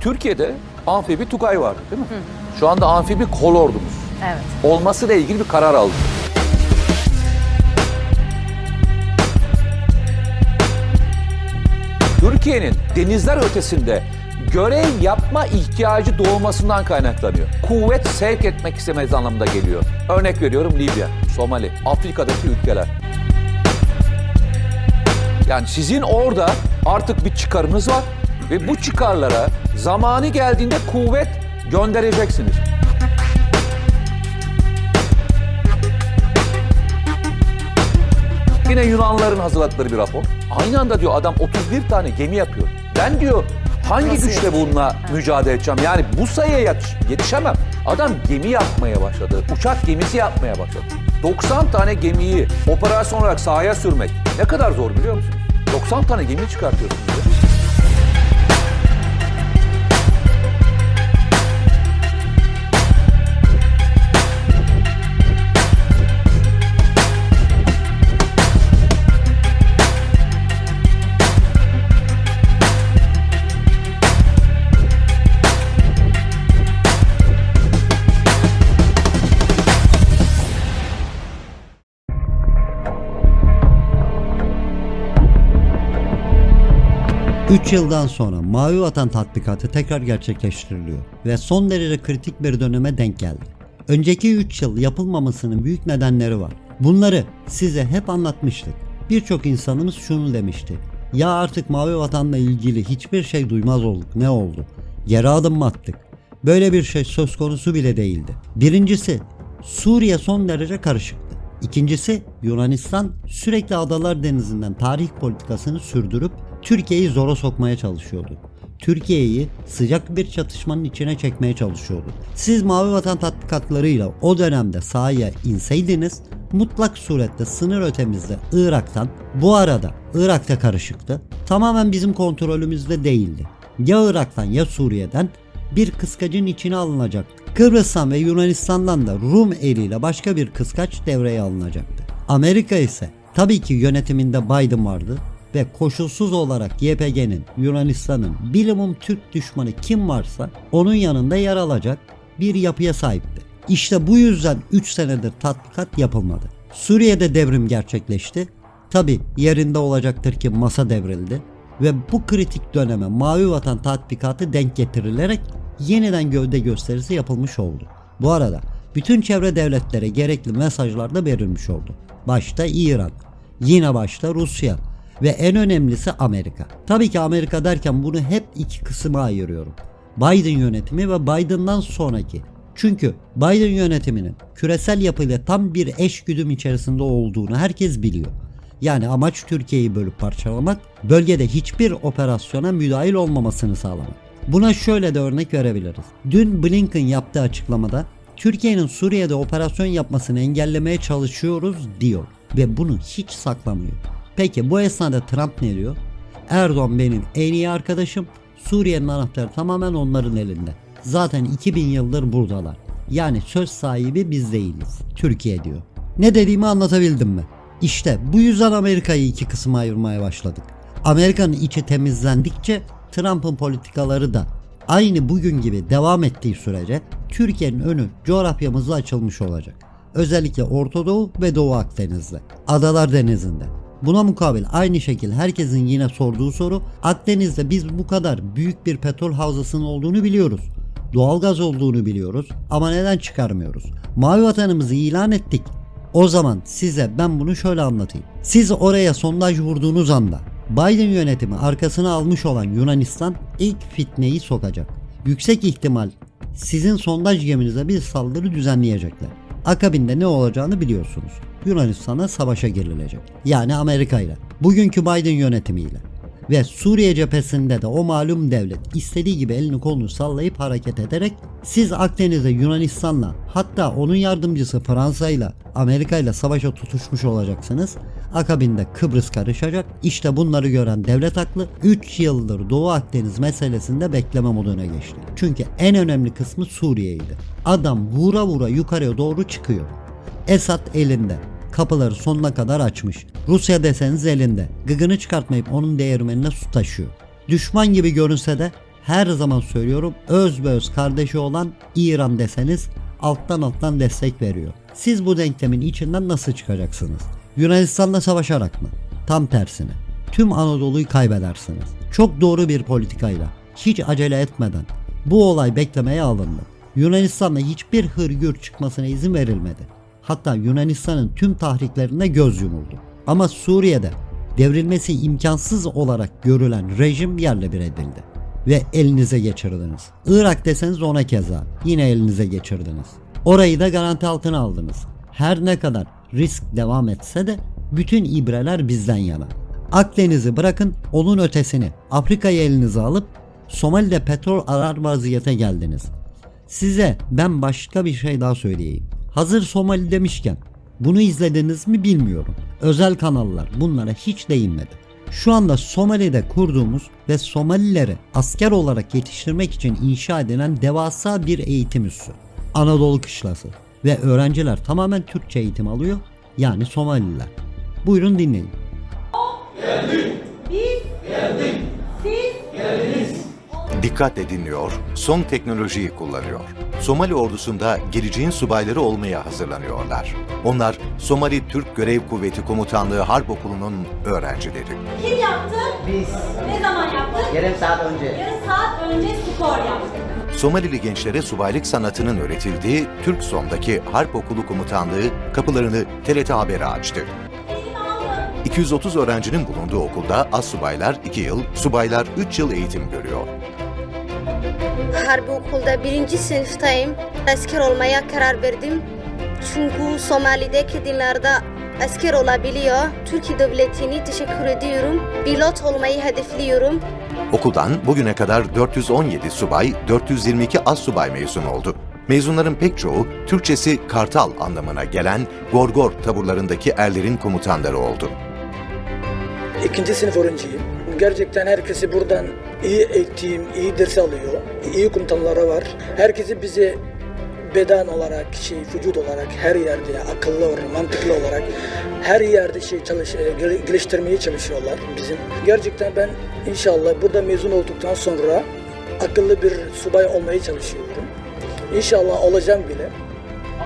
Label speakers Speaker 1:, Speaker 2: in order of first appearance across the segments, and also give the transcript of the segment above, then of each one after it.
Speaker 1: Türkiye'de amfibi Tugay vardı değil mi? Şu anda amfibi kolordumuz.
Speaker 2: Evet.
Speaker 1: Olmasıyla ilgili bir karar aldı. Türkiye'nin denizler ötesinde görev yapma ihtiyacı doğmasından kaynaklanıyor. Kuvvet sevk etmek istemez anlamında geliyor. Örnek veriyorum Libya, Somali, Afrika'daki ülkeler. Yani sizin orada artık bir çıkarınız var ve bu çıkarlara zamanı geldiğinde kuvvet göndereceksiniz. Yine Yunanlıların hazırladıkları bir rapor. Aynı anda diyor adam 31 tane gemi yapıyor. Ben diyor hangi
Speaker 2: Nasıl
Speaker 1: güçle bununla mücadele edeceğim? Yani bu sayıya yetiş- yetişemem. Adam gemi yapmaya başladı. Uçak gemisi yapmaya başladı. 90 tane gemiyi operasyon olarak sahaya sürmek ne kadar zor biliyor musunuz? 90 tane gemi çıkartıyorsunuz. Ya.
Speaker 3: Üç yıldan sonra Mavi Vatan tatbikatı tekrar gerçekleştiriliyor ve son derece kritik bir döneme denk geldi. Önceki 3 yıl yapılmamasının büyük nedenleri var. Bunları size hep anlatmıştık. Birçok insanımız şunu demişti. Ya artık Mavi Vatan'la ilgili hiçbir şey duymaz olduk. Ne oldu? Geri adım mı attık? Böyle bir şey söz konusu bile değildi. Birincisi Suriye son derece karışıktı. İkincisi Yunanistan sürekli Adalar Denizi'nden tarih politikasını sürdürüp Türkiye'yi zora sokmaya çalışıyordu. Türkiye'yi sıcak bir çatışmanın içine çekmeye çalışıyordu. Siz Mavi Vatan tatbikatlarıyla o dönemde sahaya inseydiniz mutlak surette sınır ötemizde Irak'tan bu arada Irak'ta karışıktı. Tamamen bizim kontrolümüzde değildi. Ya Irak'tan ya Suriye'den bir kıskacın içine alınacaktı. Kıbrıs'tan ve Yunanistan'dan da Rum eliyle başka bir kıskaç devreye alınacaktı. Amerika ise tabii ki yönetiminde Biden vardı ve koşulsuz olarak YPG'nin, Yunanistan'ın, bilimum Türk düşmanı kim varsa onun yanında yer alacak bir yapıya sahipti. İşte bu yüzden 3 senedir tatbikat yapılmadı. Suriye'de devrim gerçekleşti. Tabi yerinde olacaktır ki masa devrildi ve bu kritik döneme Mavi Vatan tatbikatı denk getirilerek yeniden gövde gösterisi yapılmış oldu. Bu arada bütün çevre devletlere gerekli mesajlar da verilmiş oldu. Başta İran, yine başta Rusya ve en önemlisi Amerika. Tabii ki Amerika derken bunu hep iki kısma ayırıyorum. Biden yönetimi ve Biden'dan sonraki. Çünkü Biden yönetiminin küresel yapıyla tam bir eş güdüm içerisinde olduğunu herkes biliyor. Yani amaç Türkiye'yi bölüp parçalamak, bölgede hiçbir operasyona müdahil olmamasını sağlamak. Buna şöyle de örnek verebiliriz. Dün Blinken yaptığı açıklamada Türkiye'nin Suriye'de operasyon yapmasını engellemeye çalışıyoruz diyor ve bunu hiç saklamıyor. Peki bu esnada Trump ne diyor? Erdoğan benim en iyi arkadaşım. Suriye'nin anahtarı tamamen onların elinde. Zaten 2000 yıldır buradalar. Yani söz sahibi biz değiliz. Türkiye diyor. Ne dediğimi anlatabildim mi? İşte bu yüzden Amerika'yı iki kısma ayırmaya başladık. Amerika'nın içi temizlendikçe Trump'ın politikaları da aynı bugün gibi devam ettiği sürece Türkiye'nin önü coğrafyamızda açılmış olacak. Özellikle Orta Doğu ve Doğu Akdeniz'de. Adalar Denizi'nde. Buna mukabil aynı şekilde herkesin yine sorduğu soru Akdeniz'de biz bu kadar büyük bir petrol havzasının olduğunu biliyoruz. Doğalgaz olduğunu biliyoruz ama neden çıkarmıyoruz? Mavi vatanımızı ilan ettik. O zaman size ben bunu şöyle anlatayım. Siz oraya sondaj vurduğunuz anda Biden yönetimi arkasına almış olan Yunanistan ilk fitneyi sokacak. Yüksek ihtimal sizin sondaj geminize bir saldırı düzenleyecekler. Akabinde ne olacağını biliyorsunuz. Yunanistan'a savaşa girilecek. Yani Amerika ile. Bugünkü Biden yönetimiyle. Ve Suriye cephesinde de o malum devlet istediği gibi elini kolunu sallayıp hareket ederek siz Akdeniz'de Yunanistan'la hatta onun yardımcısı Fransa'yla Amerika'yla savaşa tutuşmuş olacaksınız. Akabinde Kıbrıs karışacak. İşte bunları gören devlet haklı 3 yıldır Doğu Akdeniz meselesinde bekleme moduna geçti. Çünkü en önemli kısmı Suriye'ydi. Adam vura vura yukarıya doğru çıkıyor. Esad elinde. Kapıları sonuna kadar açmış. Rusya deseniz elinde. Gıgını çıkartmayıp onun değirmenine su taşıyor. Düşman gibi görünse de her zaman söylüyorum öz ve öz kardeşi olan İran deseniz alttan alttan destek veriyor. Siz bu denklemin içinden nasıl çıkacaksınız? Yunanistan'la savaşarak mı? Tam tersine. Tüm Anadolu'yu kaybedersiniz. Çok doğru bir politikayla, hiç acele etmeden bu olay beklemeye alındı. Yunanistan'da hiçbir hırgür çıkmasına izin verilmedi. Hatta Yunanistan'ın tüm tahriklerine göz yumuldu. Ama Suriye'de devrilmesi imkansız olarak görülen rejim yerle bir edildi. Ve elinize geçirdiniz. Irak deseniz ona keza yine elinize geçirdiniz. Orayı da garanti altına aldınız. Her ne kadar risk devam etse de bütün ibreler bizden yana. Akdeniz'i bırakın onun ötesini Afrika'yı elinize alıp Somali'de petrol arar vaziyete geldiniz. Size ben başka bir şey daha söyleyeyim. Hazır Somali demişken bunu izlediniz mi bilmiyorum. Özel kanallar bunlara hiç değinmedi. Şu anda Somali'de kurduğumuz ve Somalileri asker olarak yetiştirmek için inşa edilen devasa bir eğitim üssü. Anadolu Kışlası ve öğrenciler tamamen Türkçe eğitim alıyor yani Somalililer. Buyurun dinleyin.
Speaker 2: Biz geldik. Siz
Speaker 4: Dikkatle dinliyor, son teknolojiyi kullanıyor. Somali ordusunda geleceğin subayları olmaya hazırlanıyorlar. Onlar Somali Türk Görev Kuvveti Komutanlığı Harp Okulu'nun öğrencileri.
Speaker 2: kim yaptı?
Speaker 5: Biz
Speaker 2: Ne zaman yaptı?
Speaker 5: yarım saat önce
Speaker 2: Yarım saat önce spor yaptık.
Speaker 4: Somalili gençlere subaylık sanatının öğretildiği Türk Som'daki Harp Okulu Komutanlığı kapılarını TRT Haber'e açtı.
Speaker 2: Eğitim aldım.
Speaker 4: 230 öğrencinin bulunduğu okulda az subaylar 2 yıl, subaylar 3 yıl eğitim görüyor.
Speaker 6: Harbi okulda birinci sınıftayım. Asker olmaya karar verdim. Çünkü Somali'deki dinlerde asker olabiliyor. Türkiye devletini teşekkür ediyorum. Pilot olmayı hedefliyorum.
Speaker 4: Okuldan bugüne kadar 417 subay, 422 az subay mezun oldu. Mezunların pek çoğu Türkçesi kartal anlamına gelen gorgor taburlarındaki erlerin komutanları oldu.
Speaker 7: İkinci sınıf öğrenciyim. Gerçekten herkesi buradan iyi eğitim, iyi ders alıyor. İyi komutanları var. Herkesi bize beden olarak, şey, vücut olarak her yerde akıllı olarak, mantıklı olarak her yerde şey çalış, e, gel- geliştirmeye çalışıyorlar bizim. Gerçekten ben inşallah burada mezun olduktan sonra akıllı bir subay olmaya çalışıyorum. İnşallah olacağım bile.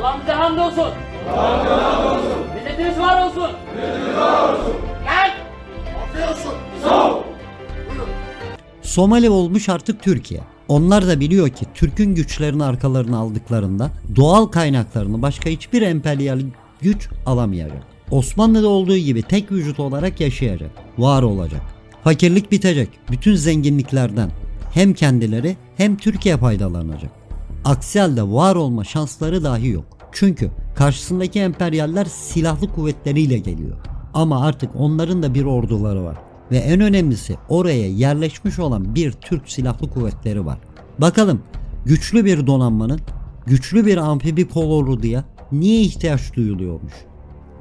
Speaker 8: Allah'ımıza hamdolsun. Allah'ımıza hamdolsun. Milletiniz var olsun. Milletiniz var olsun. Gel.
Speaker 3: Somali olmuş artık Türkiye. Onlar da biliyor ki Türk'ün güçlerini arkalarına aldıklarında doğal kaynaklarını başka hiçbir emperyal güç alamayacak. Osmanlı'da olduğu gibi tek vücut olarak yaşayacak, var olacak. Fakirlik bitecek, bütün zenginliklerden hem kendileri hem Türkiye faydalanacak. Aksi halde var olma şansları dahi yok. Çünkü karşısındaki emperyaller silahlı kuvvetleriyle geliyor. Ama artık onların da bir orduları var. Ve en önemlisi oraya yerleşmiş olan bir Türk silahlı kuvvetleri var. Bakalım güçlü bir donanmanın, güçlü bir amfibi kol orduya niye ihtiyaç duyuluyormuş?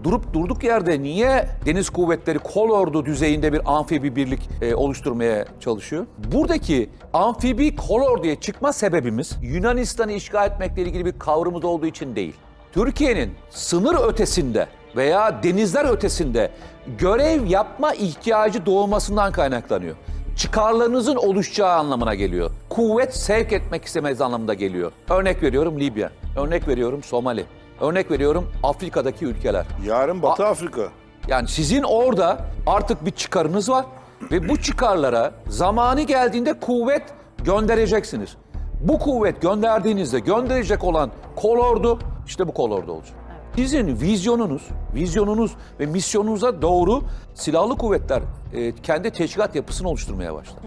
Speaker 1: Durup durduk yerde niye deniz kuvvetleri kol ordu düzeyinde bir amfibi birlik e, oluşturmaya çalışıyor? Buradaki amfibi kol orduya çıkma sebebimiz Yunanistan'ı işgal etmekle ilgili bir kavramımız olduğu için değil. Türkiye'nin sınır ötesinde veya denizler ötesinde görev yapma ihtiyacı doğmasından kaynaklanıyor. Çıkarlarınızın oluşacağı anlamına geliyor. Kuvvet sevk etmek istemez anlamında geliyor. Örnek veriyorum Libya, örnek veriyorum Somali, örnek veriyorum Afrika'daki ülkeler.
Speaker 9: Yarın Batı
Speaker 1: A-
Speaker 9: Afrika.
Speaker 1: Yani sizin orada artık bir çıkarınız var ve bu çıkarlara zamanı geldiğinde kuvvet göndereceksiniz. Bu kuvvet gönderdiğinizde gönderecek olan kolordu işte bu kolordu olacak. Sizin vizyonunuz, vizyonunuz ve misyonunuza doğru silahlı kuvvetler e, kendi teşkilat yapısını oluşturmaya başlar.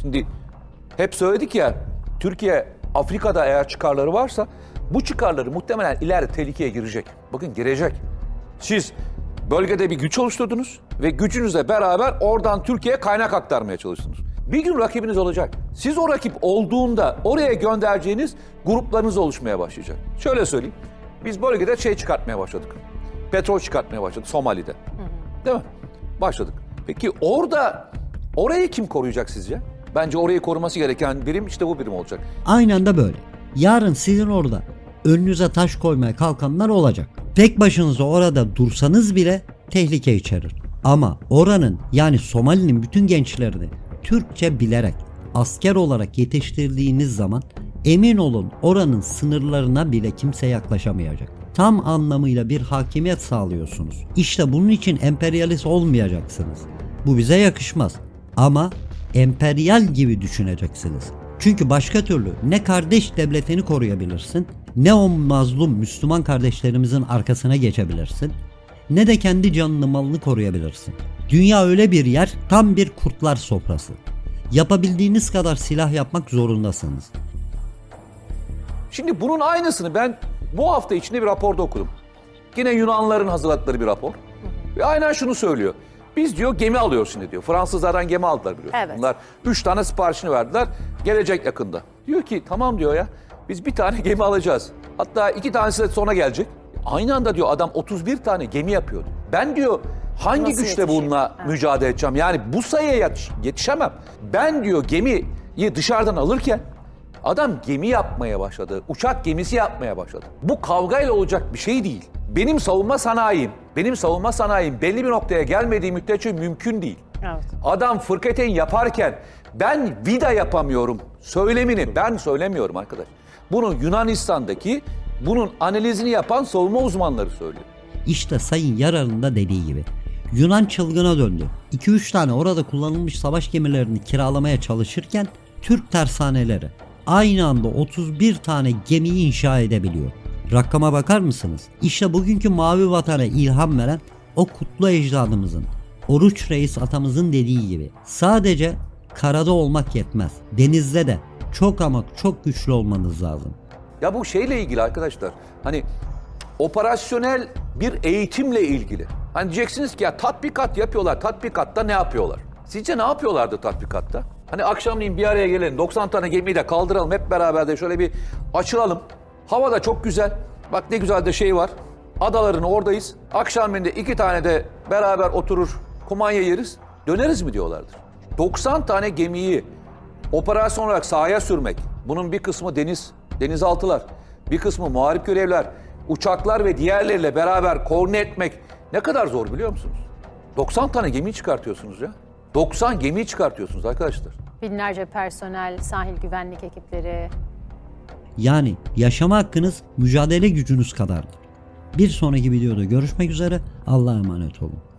Speaker 1: Şimdi hep söyledik ya Türkiye Afrika'da eğer çıkarları varsa bu çıkarları muhtemelen ileride tehlikeye girecek. Bakın girecek. Siz bölgede bir güç oluşturdunuz ve gücünüzle beraber oradan Türkiye'ye kaynak aktarmaya çalıştınız. Bir gün rakibiniz olacak. Siz o rakip olduğunda oraya göndereceğiniz gruplarınız oluşmaya başlayacak. Şöyle söyleyeyim. Biz bölgede şey çıkartmaya başladık. Petrol çıkartmaya başladık Somali'de. Değil mi? Başladık. Peki orada orayı kim koruyacak sizce? Bence orayı koruması gereken birim işte bu birim olacak.
Speaker 3: Aynen de böyle. Yarın sizin orada önünüze taş koymaya kalkanlar olacak. Tek başınıza orada dursanız bile tehlike içerir. Ama oranın yani Somali'nin bütün gençlerini Türkçe bilerek asker olarak yetiştirdiğiniz zaman emin olun oranın sınırlarına bile kimse yaklaşamayacak. Tam anlamıyla bir hakimiyet sağlıyorsunuz. İşte bunun için emperyalist olmayacaksınız. Bu bize yakışmaz. Ama emperyal gibi düşüneceksiniz. Çünkü başka türlü ne kardeş devletini koruyabilirsin, ne o mazlum Müslüman kardeşlerimizin arkasına geçebilirsin, ne de kendi canını malını koruyabilirsin. Dünya öyle bir yer, tam bir kurtlar sofrası. Yapabildiğiniz kadar silah yapmak zorundasınız.
Speaker 1: Şimdi bunun aynısını ben bu hafta içinde bir raporda okudum. Yine Yunanların hazırladıkları bir rapor. Ve aynen şunu söylüyor. Biz diyor gemi alıyoruz şimdi diyor. Fransızlardan gemi aldılar biliyorsun.
Speaker 5: Evet.
Speaker 1: Bunlar üç tane siparişini verdiler. Gelecek yakında. Diyor ki tamam diyor ya. Biz bir tane gemi alacağız. Hatta iki tanesi de sonra gelecek. Aynı anda diyor adam 31 tane gemi yapıyordu. Ben diyor hangi
Speaker 5: Nasıl
Speaker 1: güçle
Speaker 5: yetişir?
Speaker 1: bununla
Speaker 5: Evet.
Speaker 1: mücadele edeceğim? Yani bu sayıya yetiş- yetişemem. Ben diyor gemiyi dışarıdan alırken Adam gemi yapmaya başladı. Uçak gemisi yapmaya başladı. Bu kavgayla olacak bir şey değil. Benim savunma sanayim, benim savunma sanayim belli bir noktaya gelmediği müddetçe mümkün değil.
Speaker 5: Evet.
Speaker 1: Adam fırkateyn yaparken ben vida yapamıyorum söylemini ben söylemiyorum arkadaş. Bunu Yunanistan'daki bunun analizini yapan savunma uzmanları söylüyor.
Speaker 3: İşte Sayın Yarar'ın da dediği gibi. Yunan çılgına döndü. 2-3 tane orada kullanılmış savaş gemilerini kiralamaya çalışırken Türk tersaneleri aynı anda 31 tane gemiyi inşa edebiliyor. Rakama bakar mısınız? İşte bugünkü mavi vatana ilham veren o kutlu ecdadımızın, Oruç Reis atamızın dediği gibi sadece karada olmak yetmez. Denizde de çok ama çok güçlü olmanız lazım.
Speaker 1: Ya bu şeyle ilgili arkadaşlar. Hani operasyonel bir eğitimle ilgili. Hani diyeceksiniz ki ya tatbikat yapıyorlar. Tatbikatta ne yapıyorlar? Sizce ne yapıyorlardı tatbikatta? Hani akşamleyin bir araya gelelim. 90 tane gemiyi de kaldıralım. Hep beraber de şöyle bir açılalım. Hava da çok güzel. Bak ne güzel de şey var. Adaların oradayız. Akşamleyin de iki tane de beraber oturur kumanya yeriz. Döneriz mi diyorlardır. 90 tane gemiyi Operasyon olarak sahaya sürmek. Bunun bir kısmı deniz, denizaltılar. Bir kısmı muharip görevler, uçaklar ve diğerleriyle beraber koordine etmek ne kadar zor biliyor musunuz? 90 tane gemi çıkartıyorsunuz ya. 90 gemi çıkartıyorsunuz arkadaşlar.
Speaker 5: Binlerce personel, sahil güvenlik ekipleri.
Speaker 3: Yani yaşama hakkınız mücadele gücünüz kadardır. Bir sonraki videoda görüşmek üzere. Allah'a emanet olun.